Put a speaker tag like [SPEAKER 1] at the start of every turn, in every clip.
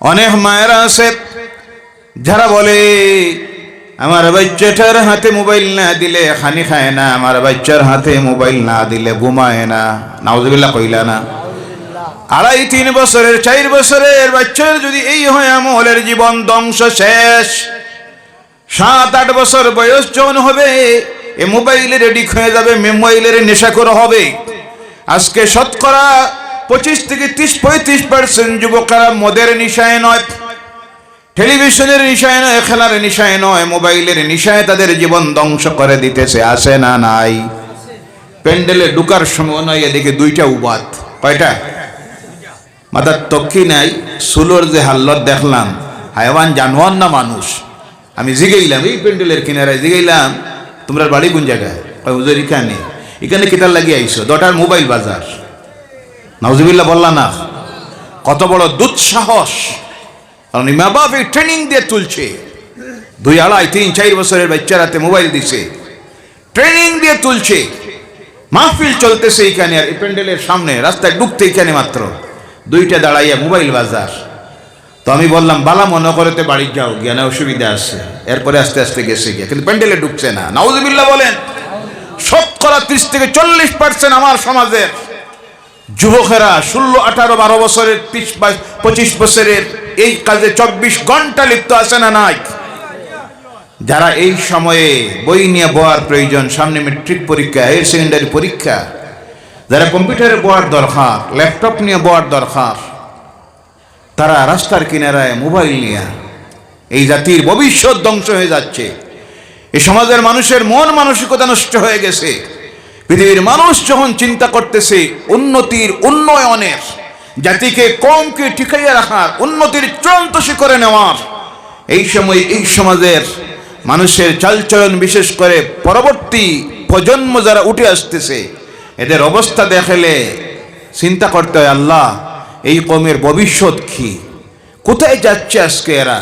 [SPEAKER 1] অনেক মায়েরা আছে, যারা বলে, আমার বাচ্চাটার হাতে মোবাইল না দিলে খানি খায় না, আমার বাচ্চার হাতে মোবাইল না দিলে ঘুমায় না। নাউজুবিল্লাহ কইলা না। আড়াই, তিন বছরের, চার বছরের বাচ্চার যদি এই হয় আমলের জীবন ধ্বংস শেষ। সাত, আট বছর বয়স যখন হবে, এ মোবাইলের এডিক হয়ে যাবে মোবাইলের নেশা করে হবে। আজকে শতকরা পঁচিশ থেকে ত্রিশ, পঁয়ত্রিশ পার্সেন্ট যুবকরা মদের নিশায় নয়, টেলিভিশনের নিশায় নয়, খেলার নিশায় নয়, মোবাইলের নিশায় তাদের জীবন ধ্বংস করে দিতেছে আসে না নাই? প্যান্ডেলে ঢুকার সময় নয়, এদিকে দুইটা উবাত কয়টা? মাথার তক্ষি নাই, সুলোর যে হাল্লত দেখলাম, হায়ওয়ান জানোয়ার না মানুষ? আমি জিগাইলাম, এই প্যান্ডেলের কিনারায় জিগাইলাম, তোমরা বাড়ি কোন জায়গায়? হুজুর, এখানে। এখানে কিতার লাগিয়ে আইসো, দটার মোবাইল বাজার। নাউজুবিল্লাহ বললা না। কত বড় দুঃসাহস। কারণ এই ট্রেনিং দিয়ে তুলছে। দুই আড়াই, তিন, চার বছরের বাচ্চারাতে মোবাইল দিছে। ট্রেনিং দিয়ে তুলছে। মাহফিল চলতেছে এইখানে আর প্যান্ডেলের সামনে, রাস্তায় ঢুকতে এইখানে মাত্র। দুইটা দাঁড়াইয়া মোবাইল বাজার। তো আমি বললাম, বালা, মনে করতে বাড়ি যাও জ্ঞানে অসুবিধা আছে। এরপরে আস্তে আস্তে গেছে গিয়ে। কিন্তু প্যান্ডেলে ঢুকছে না। নাউজুবিল্লাহ বলেন, শতকরা ত্রিশ থেকে চল্লিশ পার্সেন্ট আমার সমাজের যুবকেরা ষোলো, আঠারো, বারো বছরের পঁচিশ বছরের এই কাজে চব্বিশ ঘণ্টা লিপ্ত আছে না নাই? যারা এই সময়ে বই নিয়ে বওয়ার প্রয়োজন, সামনে মেট্রিক পরীক্ষা হায়ার সেকেন্ডারি পরীক্ষা, যারা কম্পিউটারে বওয়ার দরকার, ল্যাপটপ নিয়ে বওয়ার দরকার, তারা রাস্তার কিনারায় মোবাইল নিয়ে এই জাতির ভবিষ্যৎ ধ্বংস হয়ে যাচ্ছে। এই সমাজের মানুষের মন মানসিকতা নষ্ট হয়ে গেছে। পৃথিবীর মানুষ যখন চিন্তা করতেছে উন্নতির উন্নয়নের, জাতিকে কমকে টিকাইয়া রাখার, উন্নতির চূড়ান্ত শিখরে নেওয়ার, এই সময় এই সমাজের মানুষের চালচলন বিশেষ করে পরবর্তী প্রজন্ম যারা উঠে আসতেছে, এদের অবস্থা দেখলে চিন্তা করতে হয়, আল্লাহ, এই কমের ভবিষ্যৎ কি? কোথায় যাচ্ছে আজকে এরা?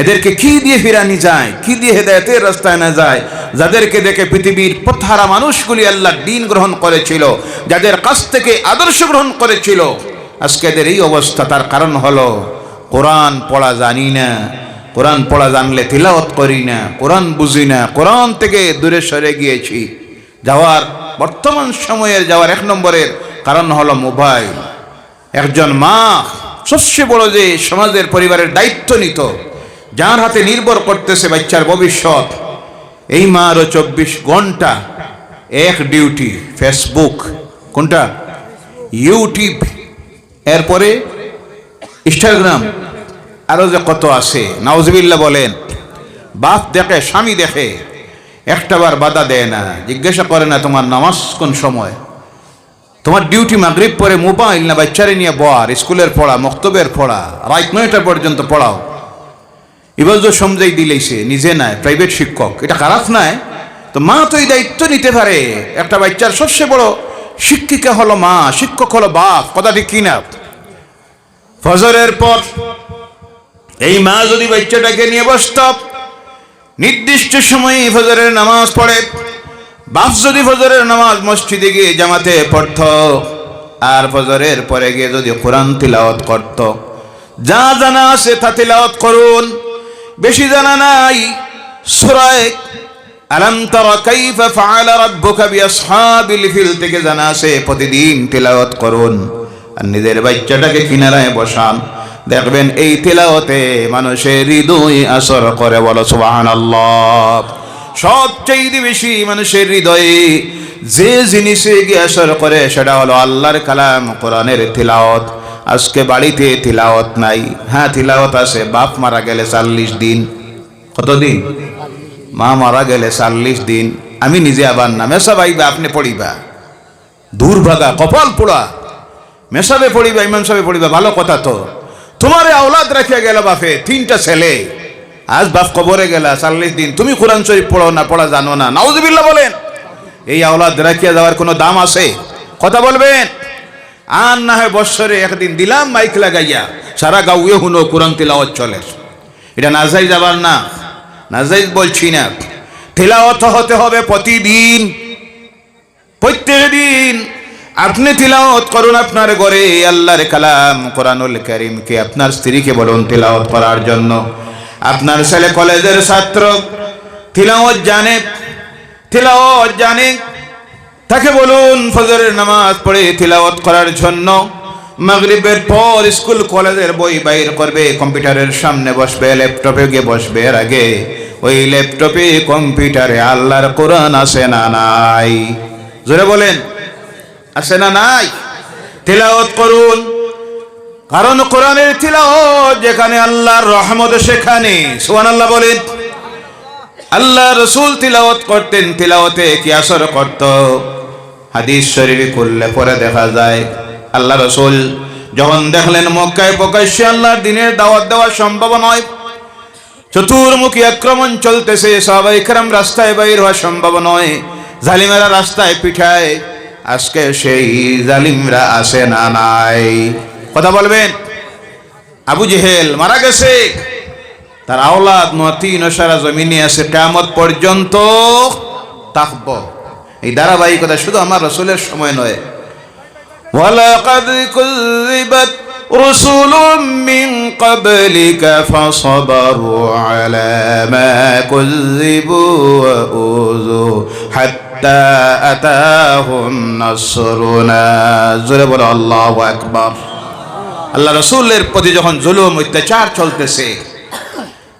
[SPEAKER 1] এদেরকে কি দিয়ে ফিরানি যায়? কি দিয়ে হেদায়তের রাস্তায় না যায়? যাদেরকে দেখে পৃথিবীর পথারা মানুষগুলি আল্লাহ দিন গ্রহণ করেছিল, যাদের কাছ থেকে আদর্শ গ্রহণ করেছিল, আজকে এদের এই অবস্থা তার কারণ হলো, কোরআন পড়া জানি না, কোরআন পড়া জানলে তিলাওয়াত করি না, কোরআন বুঝি না, কোরআন থেকে দূরে সরে গিয়েছি। যাওয়ার বর্তমান সময়ের যাওয়ার এক নম্বরের কারণ হলো মোবাইল। একজন মা সবচেয়ে বড় যে সমাজের পরিবারের দায়িত্ব নিত যার হাতে নির্ভর করতেছে বাচ্চার ভবিষ্যৎ। এই মারও চব্বিশ ঘণ্টা এক ডিউটি, ফেসবুক। কোনটা? ইউটিউব। এরপরে ইনস্টাগ্রাম। আরও যে কত আছে নাউজবিল্লা বলেন, বাপ দেখে, স্বামী দেখে, একটাবার বাধা দেয় না। জিজ্ঞাসা করে না, তোমার নামাজ কোন সময়? তোমার ডিউটি মাগরিব পরে মোবাইল না বাচ্চারে নিয়ে বর, স্কুলের পড়া, মক্তবের পড়া, রাত নয়টা পর্যন্ত পড়াও। তো সমজাই দিলেইছে নিজে নাই প্রাইভেট শিক্ষক। এটা খারাপ নয় তো মা তো এই দায়িত্ব নিতে পারে। একটা বাচ্চার সবচেয়ে বড় শিক্ষিকা হলো মা, শিক্ষক হলো বাপ, কথা ঠিক কিনা? ফজরের পর এই মা যদি বাচ্চাটাকে নিয়ে বসত, নির্দিষ্ট সময়ে ফজরের নামাজ পড়ে। বাপ যদি ফজরের নামাজ মসজিদে গিয়ে জামাতে পড়ত, আর ফজরের পরে গিয়ে যদি কোরআন তিলাওয়াত করত। যা জানা আছে তা তিলাওয়াত করুন। বেশি জানা নাই। সুরায় আলম বিআসহাবিল ফিল থেকে জানা আছে প্রতিদিন তিলাওয়াত করুন আর নিজের বাচ্চাটাকে কিনারায় বসান। দেখবেন এই তিলাওয়াতে মানুষের হৃদয় আসর করে বলো সুবহানাল্লাহ। সবচেয়ে বেশি মানুষের হৃদয়ে যে জিনিসে গিয়ে আসর করে, সেটা হলো আল্লাহর কালাম, কোরআনের তিলাওয়াত। আজকে বাড়িতে তিলাওয়াত নাই। হ্যাঁ তিলাওয়াত আছে। বাপ মারা গেলে চল্লিশ দিন। কতদিন? মা মারা গেলে চল্লিশ দিন। আমি নিজে আবার না। মেসা ভাইবা আপনি পড়িবা। দূর ভাগা, কপাল পোড়া। মেসাবে পড়িবা, ইমাম সাহেব পড়িবা, ভালো কথা তো। তোমারে আওলাদ রাখিয়া গেল বাপে, তিনটা ছেলে। আজ বাপ কবরে গেলা, চল্লিশ দিন। তুমি কোরআন শরীফ পড়ো না, পড়া জানো না। নাউজুবিল্লাহ বলেন। এই আওলাদ রাখিয়া যাওয়ার কোনো দাম আছে? কথা বলবেন? আর না হয় বৎসরে একদিন দিলাম মাইক লাগাইয়া, সারা গাউয়ে হুনো কোরআন তিলাওয়াত চলে। এটা নাজাই যাবার না, নাজাইজ বলছি না। তিলাওয়াত হতে হবে প্রতিদিন, প্রত্যেক দিন। আপনি তিলাওয়াত করুন আপনার ঘরে, আল্লাহর কালাম, কোরআনুল করিমকে, আপনার স্ত্রীকে বলুন তিলাওয়াত করার জন্য। আপনার ছেলে কলেজের ছাত্র, তিলাওয়াত জানে তিলাওয়াত জানে। তাকে বলুন, ফজরের নামাজ পড়ে তিলাওয়াত করার জন্য মাগরিবের পর স্কুল, কলেজের বই বাইর করবে, কম্পিউটারের সামনে বসবে, ল্যাপটপে গিয়ে বসবে। এর আগে ওই ল্যাপটপে কম্পিউটারে আল্লাহর কোরআন আছে না নাই? জোরে বলেন, আছে না নাই? তিলাওয়াত করুন। কারণ কোরআনের তিলাওয়াত যেখানে আল্লাহর রহমত, সেখানে। সুবহানাল্লাহ বলেন, আল্লাহ রসুল তিলাওয়াত করতেন, তিলাওয়াতে কি আসর করত? হাদিস শরীফে করলে পরে দেখা যায়, আল্লাহ রসুল যখন দেখলেন মক্কায় প্রকাশ্যে আল্লাহর দিনের দাওয়াত দেওয়া সম্ভব নয়, চতুর্মুখী আক্রমণ চলতেছে সবাই কেরাম রাস্তায় বাইর হওয়া সম্ভব নয়, জালিমেরা রাস্তায় পিঠায়, আজকে সেই জালিমরা আসে না নাই। কথা বলবেন? আবু জেহেল মারা গেছে। তার আওলাদ নতি নসারা জমিনে আছে কেমত পর্যন্ত থাকব। এই ধারাবাহিকতা শুধু আমার রসুলের সময় নয় ولقد كذبت رسل من قبلك فصبروا على ما كذبوا وأوذوا حتى أتاهم نصرنا زرب الله أكبر আল্লাহ রসুলের প্রতি যখন জুলুম অত্যাচার চলতেছে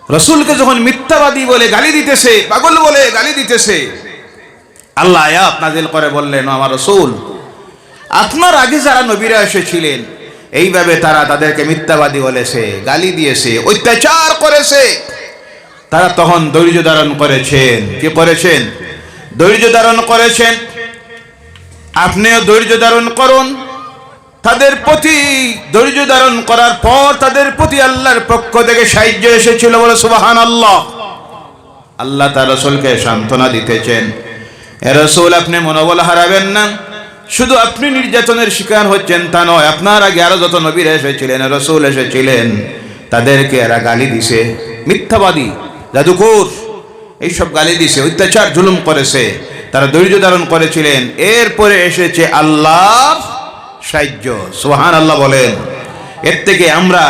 [SPEAKER 1] রসুলকে যখন মিথ্যাবাদী বলে গালি দিতেছে পাগল বলে গালি দিতেছে আল্লাহ আয়াত নাজিল করে বললেন আমার রসুল, আপনার আগে যারা নবীরা এসেছিলেন, এইভাবে তারা তাদেরকে মিথ্যাবাদী বলেছে, গালি দিয়েছে, অত্যাচার করেছে। তারা তখন ধৈর্য ধারণ করেছেন। কি করেছেন? ধৈর্য ধারণ করেছেন। আপনিও ধৈর্য ধারণ করুন। তাদের প্রতি ধৈর্য ধারণ করার পর তাদের প্রতি আল্লাহর পক্ষ থেকে সাহায্য এসেছিল বলে সুবাহান আল্লাহ আল্লাহ তার রসুলকে সান্ত্বনা দিতেছেন। রসুল, আপনি মনোবল হারাবেন না। শুধু আপনি নির্যাতনের শিকার হচ্ছেন তা নয়, আপনার আগে আরও যত নবীর এসেছিলেন, রসুল এসেছিলেন, তাদেরকে এরা গালি দিছে। মিথ্যাবাদী, জাদুকর, এইসব গালি দিছে, অত্যাচার, জুলুম করেছে। তারা ধৈর্য ধারণ করেছিলেন। এরপরে এসেছে আল্লাহ সাহায্য। সোহান আল্লাহ বলেন, এর থেকে আমরা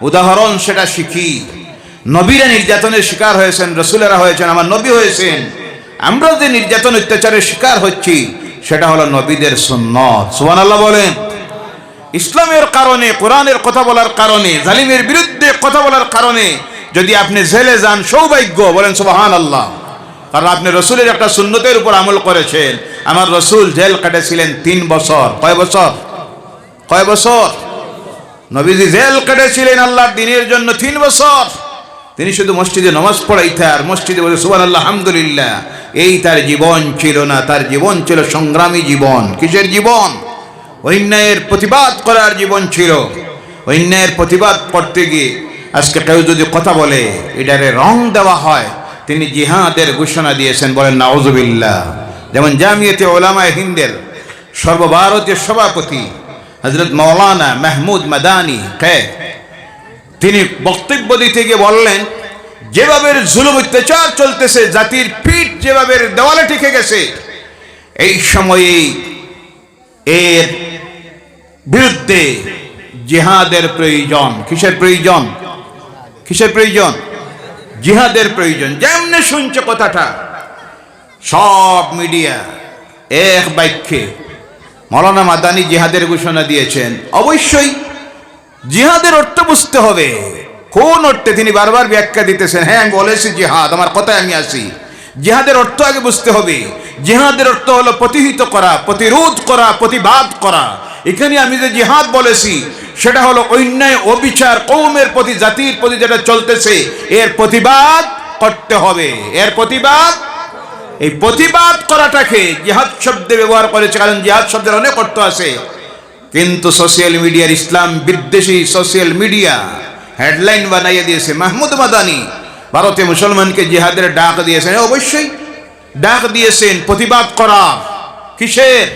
[SPEAKER 1] উদাহরণ সেটা শিখি। নবীরা নির্যাতনের শিকার হয়েছেন, রসুলেরা হয়েছেন, আমার নবী হয়েছেন। আমরা যে নির্যাতন অত্যাচারের শিকার হচ্ছি, সেটা হলো নবীদের সুন্নত। সুহান আল্লাহ বলেন, ইসলামের কারণে, কোরআনের কথা বলার কারণে, জালিমের বিরুদ্ধে কথা বলার কারণে যদি আপনি জেলে যান, সৌভাগ্য, বলেন সুবাহান আল্লাহ কারণ আপনি রসুলের একটা সুন্নতের উপর আমল করেছেন। আমার রসুল জেল কাটেছিলেন তিন বছর। কয় বছর? কয় বছর? নবীজি জেল কেটেছিলেন আল্লাহর দিনের জন্য তিন বছর। তিনি শুধু মসজিদে নমাজ পড়াইতে আর মসজিদে বলে সুবান আল্লাহ আলহামদুলিল্লাহ এই তার জীবন ছিল না, তার জীবন ছিল সংগ্রামী জীবন। কিসের জীবন? অন্যায়ের প্রতিবাদ করার জীবন ছিল। অন্যায়ের প্রতিবাদ করতে গিয়ে আজকে কেউ যদি কথা বলে, এটারে রং দেওয়া হয়, তিনি জিহাদের ঘোষণা দিয়েছেন, বলেন নাওজুবিল্লাহ যেমন জামিয়াতে ওলামায় হিন্দের সর্বভারতীয় সভাপতি হজরত মৌলানা মাহমুদ মাদানি, কে? তিনি বক্তব্য দিতে গিয়ে বললেন, যেভাবে জুলুম অত্যাচার চলতেছে, জাতির পিঠ যেভাবে দেওয়ালে টিকে গেছে, এই সময়ে এর বিরুদ্ধে জিহাদের প্রয়োজন। কিসের প্রয়োজন? কিসের প্রয়োজন? জিহাদের প্রয়োজন। যেমনি শুনছে কথাটা, সব মিডিয়া এক বাক্যে মৌলানা মাদানি জিহাদের ঘোষণা দিয়েছেন। অবশ্যই জিহাদের অর্থ বুঝতে হবে। কোন অর্থে তিনি বারবার ব্যাখ্যা দিতেছেন? হ্যাঁ আমি বলেছি জিহাদ, আমার কথায় আমি আসি। জিহাদের অর্থ আগে বুঝতে হবে। জিহাদের অর্থ হলো প্রতিহিত করা, প্রতিরোধ করা, প্রতিবাদ করা। এখানে আমি যে জিহাদ বলেছি, সেটা হলো অন্যায়, অবিচার কৌমের প্রতি, জাতির প্রতি যেটা চলতেছে, এর প্রতিবাদ করতে হবে। এর প্রতিবাদ? এই প্রতিবাদ করাটাকে জিহাদ শব্দে ব্যবহার করেছে, কারণ জিহাদ শব্দের অনেক অর্থ আছে। কিন্তু সোশ্যাল মিডিয়ার ইসলাম, বিদ্বেষী সোশ্যাল মিডিয়া হেডলাইন বানাইয়ে দিয়েছে মাহমুদ মাদানি। ভারতে মুসলমানকে জিহাদের ডাক দিয়েছেন। অবশ্যই ডাক দিয়েছেন, প্রতিবাদ করা। কিসের?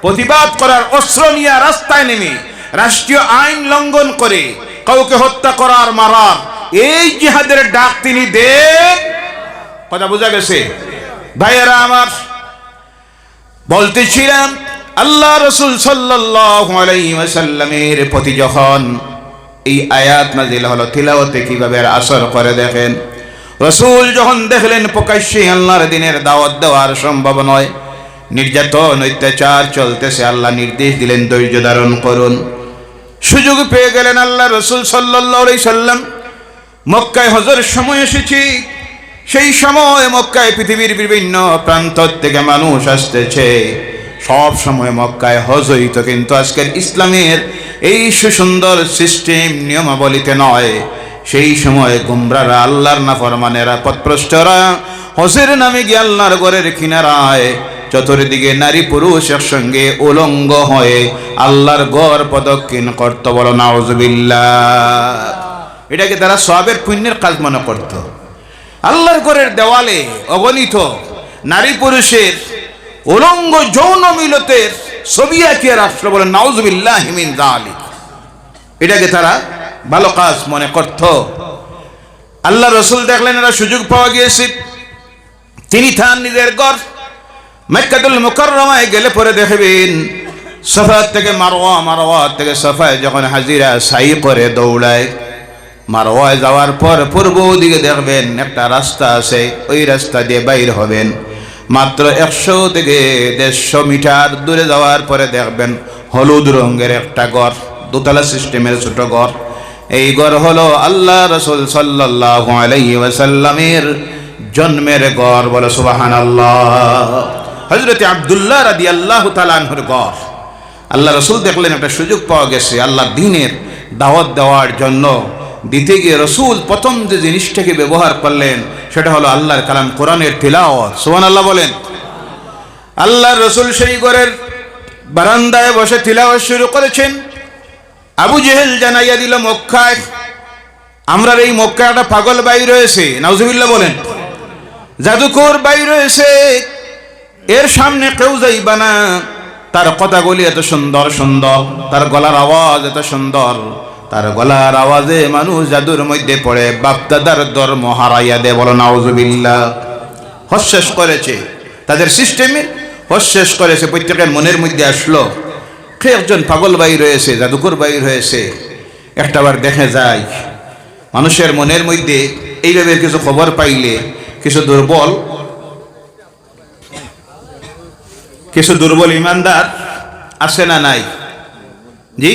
[SPEAKER 1] প্রতিবাদ করার অস্ত্র নিয়ে রাস্তায় নেমে রাষ্ট্রীয় আইন লঙ্ঘন করে কাউকে হত্যা করার মারার। এই জিহাদের ডাক তিনি দেন। কথা বোঝা গেছে? ভাইয়েরা আমার, বলতেছিলাম আল্লাহ রসুল সাল্লামের প্রতি যখন এই আয়াত নাজিল হলো তিলাওতে কীভাবে আসর করে দেখেন? রসুল যখন দেখলেন, প্রকাশ্যে আল্লাহর দিনের দাওয়াত দেওয়ার সম্ভব নয়। নির্যাতন, অত্যাচার চলতেছে, আল্লাহ নির্দেশ দিলেন, ধৈর্য ধারণ করুন। সুযোগ পেয়ে গেলেন আল্লাহ রসুল সাল্লাহ সাল্লাম মক্কায় হজর সময় এসেছি। সেই সময় মক্কায় পৃথিবীর বিভিন্ন প্রান্ত থেকে মানুষ আসতেছে। সব সময় মক্কায় হজ হইত কিন্তু আজকের ইসলামের এই সুসুন্দর সিস্টেম নিয়মাবলীতে নয়। সেই সময় গুমরারা আল্লাহর না নাফরমানেরা পথপ্রষ্টরা হজের নামে গিয়ে আল্লাহর ঘরের কিনারায় চতুর্দিকে নারী পুরুষ একসঙ্গে উলঙ্গ হয়ে আল্লাহর গড় পদক্ষিণ করতে বলো, নাউজুবিল্লাহ। এটাকে তারা সবের পুণ্যের কাজ মনে করত। আল্লাহর ঘরের দেওয়ালে অগণিত নারী পুরুষের উলঙ্গ যৌন মিলতের আঁকিয়ে রাষ্ট্র বলে, নাউজুবিল্লাহ এটাকে তারা ভালো কাজ মনে করত। আল্লাহ রসুল দেখলেন, এরা সুযোগ পাওয়া গিয়েছে। তিনি থান নিজের গড় মেক্কাতুল মুকররমায় গেলে পরে দেখবেন সফা থেকে মারোয়া মারোয়া থেকে সফায় যখন হাজিরা সাই করে দৌড়ায় মারোয়ায় যাওয়ার পর পূর্ব দিকে দেখবেন একটা রাস্তা আছে, ওই রাস্তা দিয়ে বাইর হবেন। মাত্র একশো থেকে দেড়শো মিটার দূরে যাওয়ার পরে দেখবেন হলুদ রঙের একটা ঘর দোতলা সিস্টেমের ছোট ঘর এই ঘর হলো আল্লাহ রসুল সাল্লাহ আলাইহি ওয়াসাল্লামের জন্মের ঘর বলে সুবাহান আল্লাহ হজরতে আবদুল্লাহ রাদি আল্লাহ তালানহর গড়। আল্লাহ রসুল দেখলেন একটা সুযোগ পাওয়া গেছে, আল্লাহ দিনের দাওয়াত দেওয়ার জন্য দিতে গিয়ে রসুল প্রথম যে জিনিসটাকে ব্যবহার করলেন, সেটা হলো আল্লাহর কালাম কোরআনের তিলাওয়াত। সোহান আল্লাহ বলেন আল্লাহ রসুল সেই ঘরের বারান্দায় বসে তিলাওয়াত শুরু করেছেন। আবু জেহেল জানাইয়া দিল, মক্কায়, আমরার এই মক্কা একটা পাগল বাই রয়েছে, নাউজুবিল্লাহ বলেন। জাদুকর বাই রয়েছে, এর সামনে কেউ যাইবা না। তার কথাগুলি এত সুন্দর সুন্দর, তার গলার আওয়াজ এত সুন্দর। তার গলার আওয়াজে মানুষ জাদুর মধ্যে পড়ে বাপদাদার ধর্ম হারাইয়া দে বলো, নাউজুবিল্লাহ। হস্শেষ করেছে তাদের সিস্টেমে হস্শেষ করেছে, প্রত্যেকের মনের মধ্যে আসলো। কে একজন পাগল বাই রয়েছে, জাদুকর বাই রয়েছে একটাবার দেখে যায় মানুষের মনের মধ্যে এইভাবে কিছু খবর পাইলে, কিছু দুর্বল কিছু দুর্বল ইমানদার আছে না নাই? জি?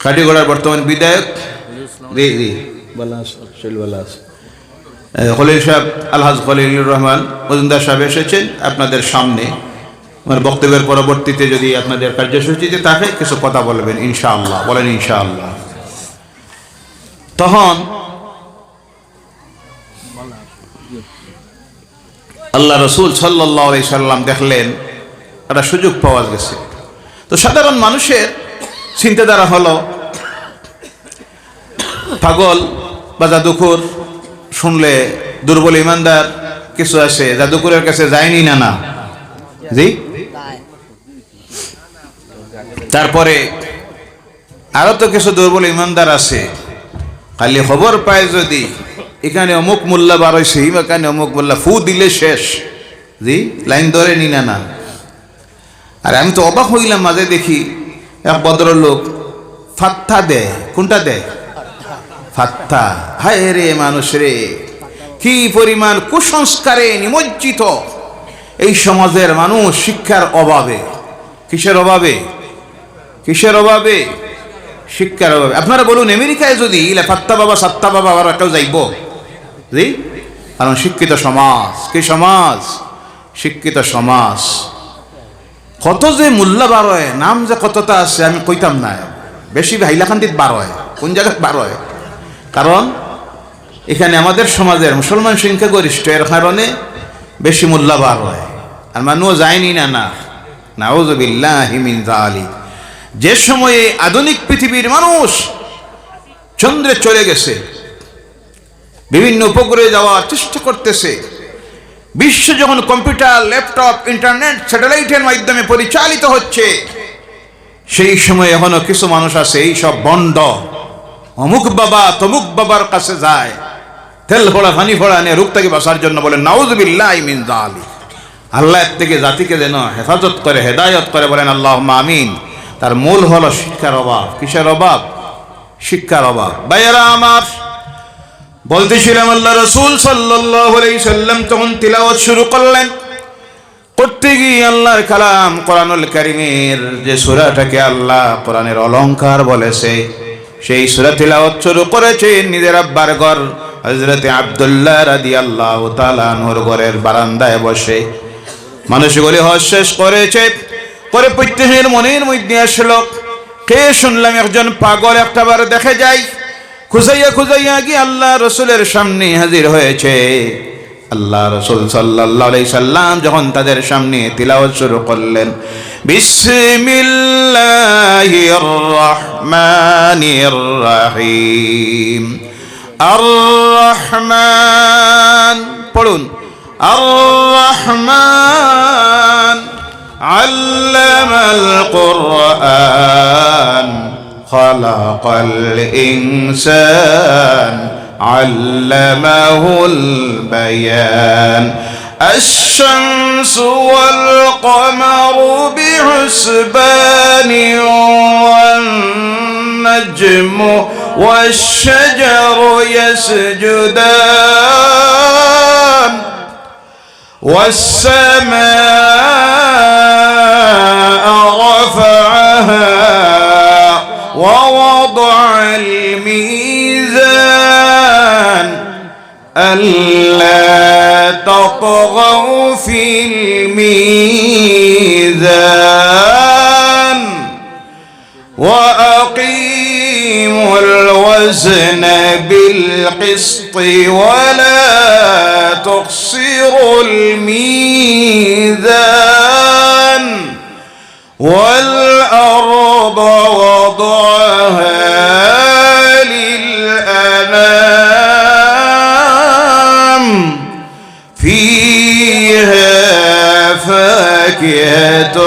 [SPEAKER 1] খাটিগড়ার বর্তমান বিধায়ক জি জি। খলিল সাহেব আলহাজ খলিলুর রহমান মজুমদার সাহেব এসেছেন আপনাদের সামনে। আমার বক্তব্যের পরবর্তীতে যদি আপনাদের কার্যসূচিতে থাকে কিছু কথা বলবেন ইনশাআল্লাহ বলেন ইনশাআল্লাহ। তখন আল্লাহ রসুল সাল্লাহ সাল্লাম দেখলেন একটা সুযোগ পাওয়া গেছে। তো সাধারণ মানুষের চিন্তাধারা হলো পাগল বা জাদুকর শুনলে দুর্বল ইমানদার কিছু আছে জাদুকরের কাছে যায়নি না না? জি? তারপরে আরও তো কিছু দুর্বল ইমানদার আছে খালি খবর পায় যদি, এখানে অমুক মোল্লা বার হয়েছে এখানে অমুক মোল্লা ফু দিলে শেষ, জি? লাইন ধরে নি না না? আর আমি তো অবাক হইলাম, মাঝে দেখি এক ভদ্রলোক ফাত্তা দেয় কোনটা দেয় ফাত্তা হায় রে মানুষ রে, কি পরিমাণ কুসংস্কারে নিমজ্জিত। এই সমাজের মানুষ শিক্ষার অভাবে। কিসের অভাবে? কিসের অভাবে? শিক্ষার অভাবে। আপনারা বলুন, আমেরিকায় যদি ফাত্তা বাবা সাত্তা বাবা, আবার কেউ যাইব? কারণ শিক্ষিত সমাজ। কি সমাজ? শিক্ষিত সমাজ। কত যে মূল্য বার হয় নাম যে কতটা আছে আমি কইতাম না। বেশি হাইলাকান্দিত বার হয় কোন জায়গায় বার হয় কারণ এখানে আমাদের সমাজের মুসলমান সংখ্যা গরিষ্ঠ, এর কারণে বেশি মূল্য বার হয় আর মানুষ যায়নি না না। নাউজবিল্লাহ হিমিন আলী যে সময়ে আধুনিক পৃথিবীর মানুষ চন্দ্রে চলে গেছে, বিভিন্ন উপগ্রহে যাওয়ার চেষ্টা করতেছে বিশ্ব যখন কম্পিউটার, ল্যাপটপ, ইন্টারনেট, স্যাটেলাইটের মাধ্যমে পরিচালিত হচ্ছে, সেই সময় এখনও কিছু মানুষ আছে, এই সব বন্ড অমুক বাবা তমুক বাবার কাছে যায়, তেল ফোড়া ফানি ফোড়া নিয়ে রূপ থেকে বাসার জন্য বলে, নাউজবিল্লাহ আলী আল্লাহ থেকে জাতিকে যেন হেফাজত করে, হেদায়ত করে বলেন আল্লাহ আমিন। তার মূল হলো শিক্ষার অভাব। কিসের অভাব? শিক্ষার অভাব। ভাইয়েরা আমার বলতেছিলাম আল্লাহ রসুল সাল্লাম তখন তিলাওয়াত শুরু করলেন। করতে গিয়ে আল্লাহর কালাম কোরআনুল কারিমের যে সুরাটাকে আল্লাহ কোরআনের অলংকার বলেছে, সেই সুরা তিলাওয়াত শুরু করেছে নিজের আব্বার ঘর হজরতে আবদুল্লাহ রাদি আল্লাহ তালানুর ঘরের বারান্দায় বসে। মানুষগুলি হজ করেছে, করে প্রত্যেকের মনের মধ্যে আসলো। কে শুনলাম একজন পাগল একটাবার দেখে যাই খুঁজাইয়া খুঁজাইয়া গিয়ে আল্লাহ রসুলের সামনে হাজির হয়েছে? আল্লাহ রসুল সাল্লাহ সাল্লাম যখন তাদের সামনে তিলাওয়াত শুরু করলেন বিসমিল্লাহির রহিম। পড়ুন। আর আল্লাহ আল্লামাল خلق الإنسان علمه البيان. الشمس والقمر بحسبان والنجم والشجر يسجدان. والسماء رفعها ووضع الميزان ألا تطغوا في الميزان وأقيموا الوزن بالقسط ولا تخسروا الميزان والأرض فاكهة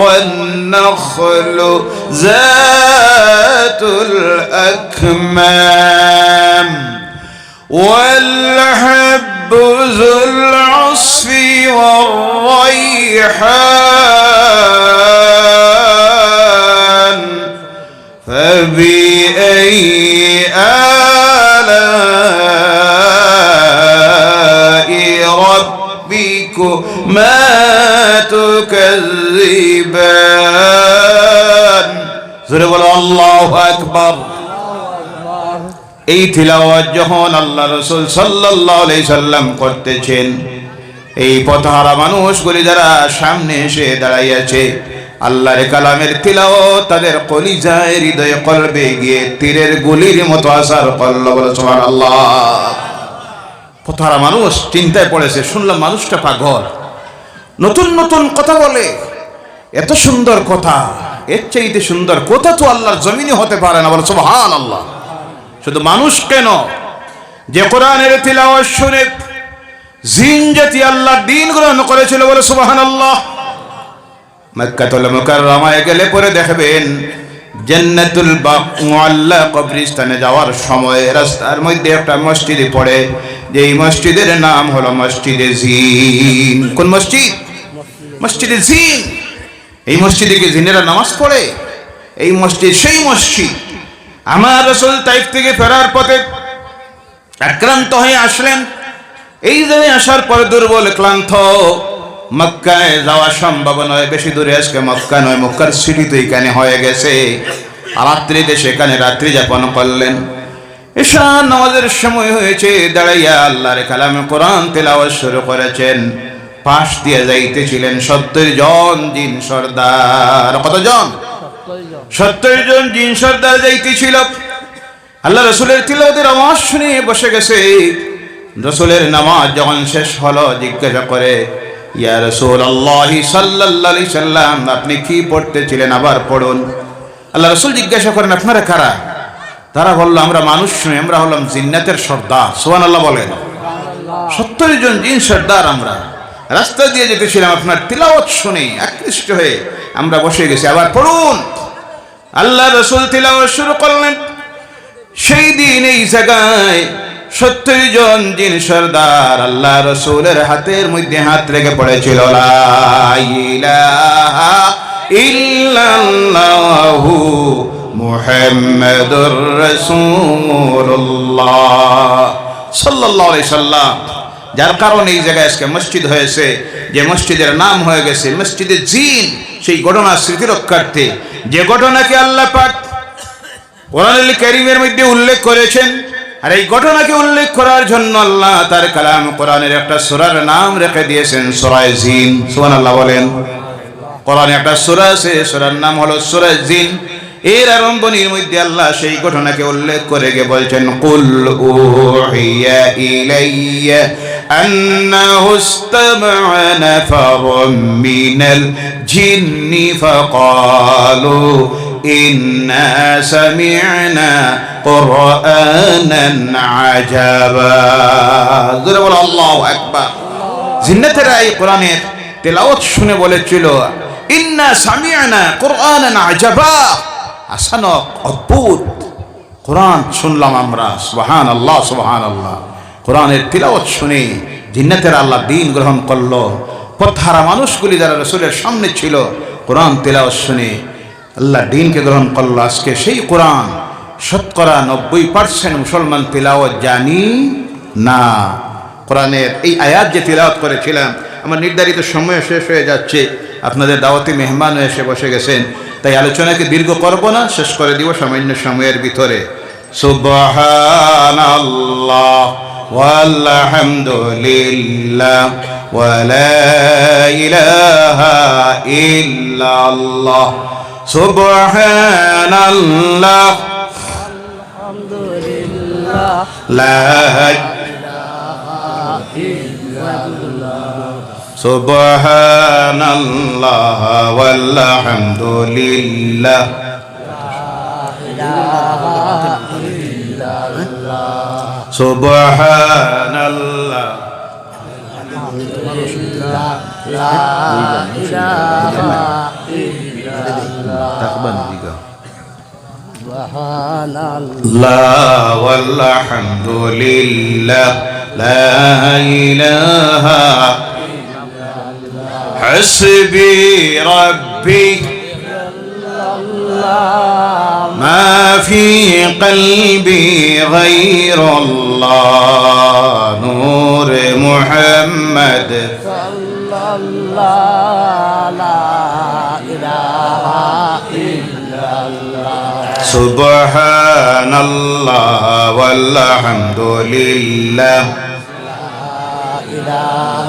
[SPEAKER 1] والنخل ذات الأكمام. والحب ذو العصف والريحان. فبأي آلاء ربكما এই তিলাওয়াত যখন আল্লাহ রসুল সাল্লাহ সাল্লাম করতেছেন, এই পথহারা মানুষগুলি যারা সামনে এসে দাঁড়াইয়াছে আল্লাহর কালামের তিলাওয়াত তাদের কলিজায় হৃদয়ে কলবে গিয়ে তীরের গুলির মতো আসার করল বলে সোমান আল্লাহ পথহারা মানুষ চিন্তায় পড়েছে, শুনলাম মানুষটা পাগল। নতুন নতুন কথা বলে, এত সুন্দর কথা। এর চাইতে সুন্দর কথা তো আল্লাহর জমিনে হতে পারে না। বলে সোহান আল্লাহ শুধু মানুষ কেন? যে কোরআনের শুনে জিন জাতি আল্লাহ দিন গ্রহণ করেছিল, বলে সুবাহান আল্লাহ গেলে দেখবেন যাওয়ার সময় রাস্তার মধ্যে একটা মসজিদে পড়ে। মসজিদের নাম হলো মসজিদে জিন। কোন মসজিদ? মসজিদে জিন। এই মসজিদে কি জিনেরা নামাজ পড়ে? এই মসজিদ, সেই মসজিদ। আমার রসুল তাইফ থেকে ফেরার পথে আক্রান্ত হয়ে আসলেন। এই জায়গায় আসার পরে দুর্বল, ক্লান্ত। মক্কায় যাওয়া সম্ভব নয়, বেশি দূরে আজকে মক্কা নয়, মক্কার সিটি তো এখানে হয়ে গেছে। রাত্রিতে সেখানে রাত্রি যাপন করলেন। ঈশা নামাজের সময় হয়েছে, দাঁড়াইয়া আল্লাহর কালামে কোরআন তেলাওয়াত শুরু করেছেন। পাশ দিয়ে যাইতেছিলেন সত্তর জন জিন সর্দার। কতজন? সত্তর জন জিন সর্দার যাইতেছিল। আল্লাহ রসুলের তিলদের আওয়াজ শুনে বসে গেছে। রসুলের নামাজ যখন শেষ হলো, জিজ্ঞাসা করে, ইয়া রসুল আল্লাহি সাল্লাল্লাহু সাল্লাম, আপনি কি পড়তেছিলেন? আবার পড়ুন। আল্লাহ রসুল জিজ্ঞাসা করেন, আপনারা কারা? তারা বলল, আমরা মানুষ নই, আমরা হলাম জিন্নাতের সর্দার। সোহান আল্লাহ বলেন। সত্তর জন জিন সর্দার আমরা। রাস্তা দিয়ে যেতেছিলাম, আপনার তিলাওয়াত শুনে আকৃষ্ট হয়ে আমরা বসে গেছি। আবার পড়ুন। আল্লাহ রসুল তিলাওয়াত শুরু করলেন। সেই দিন এই জায়গায় সত্তর জন জিন সর্দার আল্লাহ রসুলের হাতের মধ্যে হাত রেখে পড়েছিল। ইল্লাল্লাহু সাল্লাল্লাহু আলাইহি সাল্লাম। যার কারণে এই জায়গায় আজকে মসজিদ হয়েছে, যে মসজিদের নাম হয়ে গেছে মসজিদে জিন, সেই ঘটনা স্মৃতি রক্ষার্থে। যে ঘটনাকে আল্লাহ পাক কোরআনুল কারীমের মধ্যে উল্লেখ করেছেন, আর এই ঘটনাকে উল্লেখ করার জন্য আল্লাহ তার কালাম কোরআনের একটা সূরার নাম রেখে দিয়েছেন সূরা জিন। সুবহানাল্লাহ বলেন। কোরআনে একটা সূরা আছে, সূরার নাম হলো সূরা জিন। এর আরম্ভণীর মধ্যে আল্লাহ সেই ঘটনাকে উল্লেখ করে গিয়ে বলছেন, কুল উহিয়া ইলাইয়া أنه استمع نفر من الجن فقالوا إنا سمعنا قرآنا عجبا ضرب الله أكبر জিন্নাতেরা এই কোরআনের তেলাওয়াত শুনে বলেছিল ইন্না সামিয়ানা কোরআনান আজাবা আসানক অদ্ভুত কোরআন শুনলাম আমরা সুবহান আল্লাহ সুবহান আল্লাহ কোরআনের তিলাওয়াত শুনে জিন্নাতের আল্লাহ দিন গ্রহণ করল। পথহারা মানুষগুলি যারা রসুলের সামনে ছিল, কোরআন তিলাওয়াত শুনে আল্লাহ দিনকে গ্রহণ করল। আজকে সেই কোরআন শতকরা নব্বই পার্সেন্ট মুসলমান তিলাওয়াত জানি না। কোরআনের এই আয়াত যে তিলাওয়াত করেছিলাম, আমার নির্ধারিত সময় শেষ হয়ে যাচ্ছে। আপনাদের দাওয়াতি মেহমান এসে বসে গেছেন। তাই আলোচনাকে দীর্ঘ করব না, শেষ করে দিব সামান্য সময়ের ভিতরে। সুবহানাল্লাহ। والحمد لله ولا إله إلا الله سبحان الله الحمد لله لا إله إلا الله سبحان الله والحمد لله لا إله إلا الله سبحان الله لا والحمد لله لا إله حسبي ربي ما في قلبي غير الله نور محمد. صلى الله لا إله إلا الله. سبحان الله والحمد لله. لا إله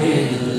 [SPEAKER 1] إلا